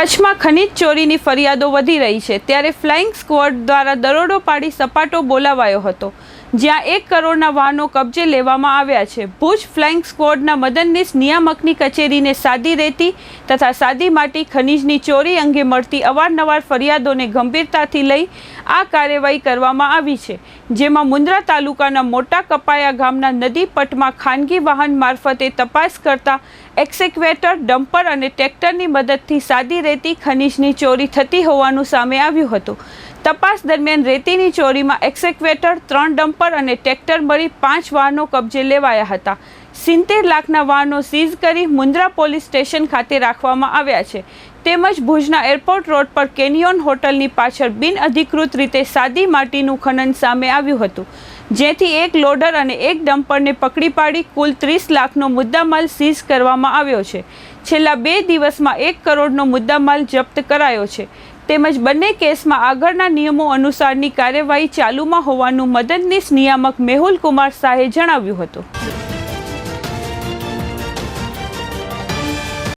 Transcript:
કચ્છમાં ખનીજ ચોરીની ફરિયાદો વધી રહી છે. ત્યારે ફ્લાઇંગ સ્ક્વોડ દ્વારા દરોડો પાડી સપાટો બોલાવાયો હતો. જ્યાં એક કરોડના વાહનો કબજે લેવામાં આવ્યા છે. ભુજ ફ્લાઇંગ સ્ક્વોડના મદનનીશ નિયામકની કચેરીને સાદી રેતી તથા સાદી માટી ખનીજની ચોરી અંગે મળતી અવારનવાર ફરિયાદોને ગંભીરતાથી લઈ આ કાર્યવાહી કરવામાં આવી છે. જેમાં મુન્દ્રા તાલુકાના મોટા કપાયા ગામના નદી પટમાં ખાનગી વાહન મારફતે તપાસ કરતા એક્સેક્વેટર ડમ્પર અને ટ્રેક્ટરની મદદથી સાદી રેતી ખનીજની ચોરી થતી હોવાનું સામે આવ્યું હતું. તપાસ દરમિયાન રેતીની ચોરીમાં એક્સેક્વેટર ત્રણ ડમ્પર અને ટ્રેક્ટર મળી પાંચ વાહનો કબજે લેવાયા હતા. સિત્તેર લાખના વાહનો સીઝ કરી મુન્દ્રા પોલીસ સ્ટેશન ખાતે રાખવામાં આવ્યા છે. તેમજ ભુજના એરપોર્ટ રોડ પર કેનિયોન હોટલની પાછળ બિનઅધિકૃત રીતે સાદી માટીનું ખનન સામે આવ્યું હતું. જેથી એક લોડર અને એક ડમ્પરને પકડી પાડી કુલ ત્રીસ લાખનો મુદ્દામાલ સીઝ કરવામાં આવ્યો છે. છેલ્લા બે દિવસમાં એક કરોડનો મુદ્દામાલ જપ્ત કરાયો છે. તેમજ બંને કેસમાં આગળના નિયમો અનુસારની કાર્યવાહી ચાલુમાં હોવાનું મદદનીશ નિયામક મેહુલ કુમાર શાહે જણાવ્યું હતું.